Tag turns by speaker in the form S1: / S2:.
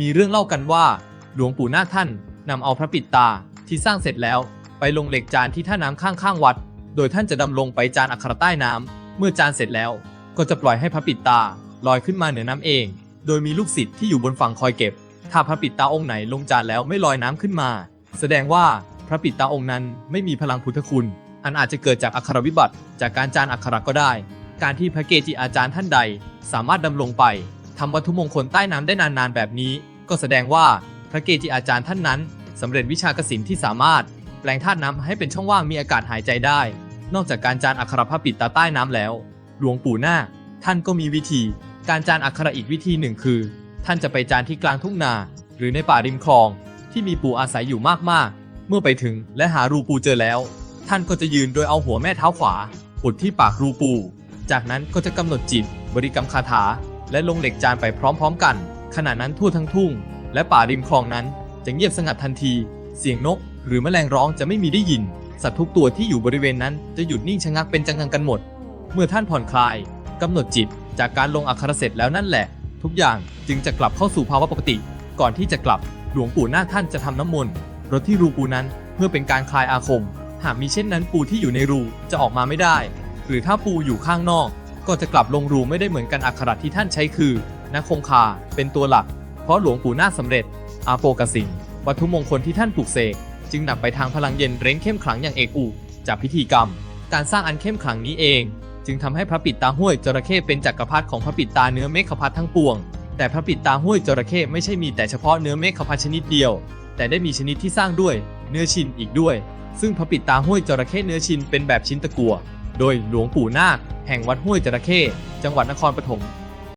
S1: มีเรื่องเล่ากันว่า หลวงปู่นาคท่านนำเอาพระปิดตาที่สร้างเสร็จแล้ว ไปลงเหล็กจานที่ท่าน้ำข้างๆวัด โดยท่านจะดำลงไปจานอัครใต้น้ำเมื่อจานเสร็จแล้ว ก็จะปล่อยให้พระปิดตาลอยขึ้นมาเหนือน้ำเอง โดยมีลูกศิษย์ที่อยู่บนฝั่งคอยเก็บ ถ้าพระปิดตาองค์ไหนลงจานแล้วไม่ลอยน้ำขึ้นมา แสดงว่าพระปิดตาองค์นั้นไม่มีพลังพุทธคุณ อันอาจจะเกิดจากอัครวิบัติ จากการจานอัคระก็ได้ การที่พระเกจิอาจารย์ท่านใด สามารถดำลงไป ทำวัตถุมงคลใต้น้ำได้นานๆแบบนี้ ก็แสดงว่าพระเกจิอาจารย์ท่านนั้นสำเร็จวิชากสินที่สามารถ แปลงธาตุน้ำให้เป็นช่องว่างมีอากาศหายใจได้ นอกจากการจานอัครพระปิดตาใต้น้ำแล้ว หลวงปู่นาท่านก็มีวิธี การจานอัคระอีกวิธีหนึ่งคือ ท่านจะไปจานที่กลางทุ่งนา หรือในป่าริมคลอง ที่มีปูอาศัยอยู่มากๆ เมื่อไปถึงและหารูปูเจอแล้ว ท่านก็จะยืนโดยเอาหัวแม่เท้าขวาอุดที่ปากรูปู จากนั้นก็จะกำหนดจิตบริกรรมคาถา และลงเหล็กจานไปพร้อมๆกัน ขณะนั้นทั่วทั้งทุ่ง และป่าริมคลองนั้นจะเงียบสงัดทันที เสียงนก หรือแมลงร้องจะไม่มีได้ยิน สัตว์ทุกตัวที่อยู่บริเวณนั้นจะหยุดนิ่งชะงักเป็นจังงังกันหมด เมื่อท่านผ่อนคลายกำหนดจิตจากการลงอักขรเสร็จแล้วนั่นแหละ ทุกอย่างจึงจะกลับเข้าสู่ภาวะปกติ ก่อนที่จะกลับหลวงปู่หน้าท่านจะทำน้ำมนต์รดที่รูปูนั้นเพื่อเป็นการคลายอาคม หากมีเช่นนั้นปูที่อยู่ในรูจะออกมาไม่ได้ หรือถ้าปูอยู่ข้างนอก ก็จะกลับลงรูไม่ได้เหมือนกันอักขระที่ท่านใช้คือนาคงคา เป็นตัวหลัก เพราะหลวงปู่นาคสำเร็จ อาโปกสิงวัตถุมงคลที่ท่านปลูกเสกจึงหนำไปทางพลังเย็นเร้งเข้มขลังอย่างเอกอุจากพิธีกรรม การสร้างอันเข้มขลังนี้เอง จึงทำให้พระปิดตาห้วยจระเข้เป็นจักรพรรดิของพระปิดตาเนื้อเมฆพัททั้งปวง แต่พระปิดตาห้วยจระเข้ไม่ใช่มีแต่เฉพาะเนื้อเมฆพัทชนิดเดียว แต่ได้มีชนิดที่สร้างด้วย เนื้อชินอีกด้วย ซึ่งพระปิดตาห้วยจระเข้เนื้อชินเป็นแบบชิ้นตะกั่ว โดยหลวงปู่นาคแห่งวัดห้วยจระเข้จังหวัดนครปฐม